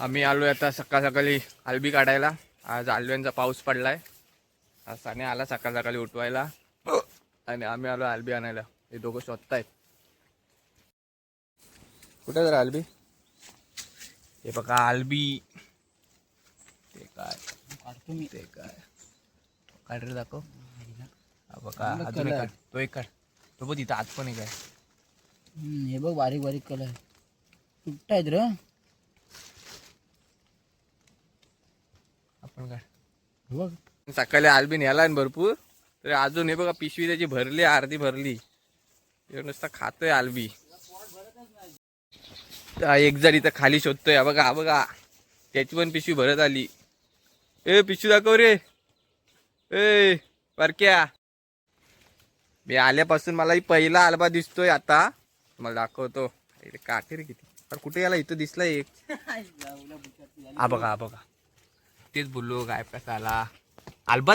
आम्ही आलो आता सकाळ सकाळी आलबी काढायला. आज आलब्यांचा पाऊस पडलाय. आज साने आला सकाळ सकाळी उठवायला. आणि आम्ही आलो आलबी आणायला. हे दोघं शोधतायत कुठे जरा आलबी हे बघा आलबी ते काय? काढतो मी ते काय? काढ रे दाखव. बघा अजून एक color. काढ. तो एक काढ. तो बघ तिथं आत पण एक आहे. हे बघ बारीक बारीक कलर तुटतायत र आपण काढ हे बघ. सकाळी आलबीन याला ना भरपूर. तर अजून हे बघा पिशवी त्याची भरली अर्धी भरली. नुसता खातोय आलबी. एक जण इथं खाली शोधतोय. बघा हा बघा. त्याची पण पिशवी भरत आली. ए पिशवी दाखव रे. ए परक्या. मी आल्यापासून मला ही पहिला आलबा दिसतोय आता. मला दाखवतो. इथे काटे रे किती. कुठे याला? इथं दिसला एक. हा बघा हा बघा. तेच बोललो काय कसा आला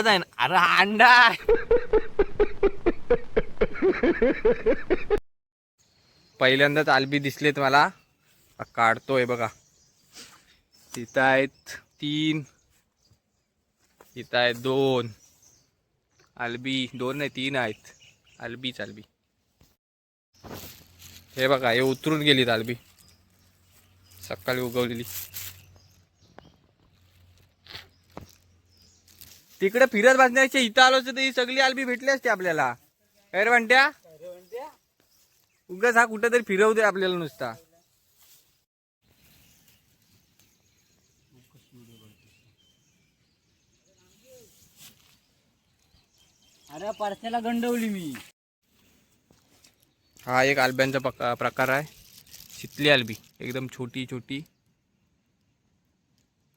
आहे ना? अरे अंडा! पहिल्यांदाच आलबी दिसलेत मला. काढतोय बघा. तिथं आहेत तीन. तिथं आहेत दोन. आलबी दोन नाही तीन आहेत. आलबीच आलबी हे बघा हे उतरून गेलीत आलबी सकाळी उगवलेली. तिकडे फिरत बसण्याची इथं आलो तर ही सगळी आलबी भेटली असते आपल्याला. काय रे म्हणत्या उगाच हा कुठं तरी फिरवू दे आपल्याला नुसता. अरे परस्याला गंडवली मी. हा एक आलब्यांचा पका प्रकार आहे. शितली आलबी एकदम छोटी छोटी.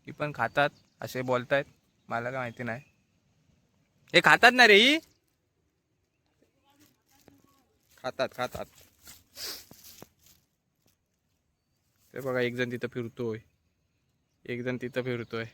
ती पण खातात असे बोलतायत. मला काय माहिती नाही. हे खातात ना रे ही? खातात खातात. ते बघा एक जण तिथं फिरतोय. एक जण तिथं फिरतोय.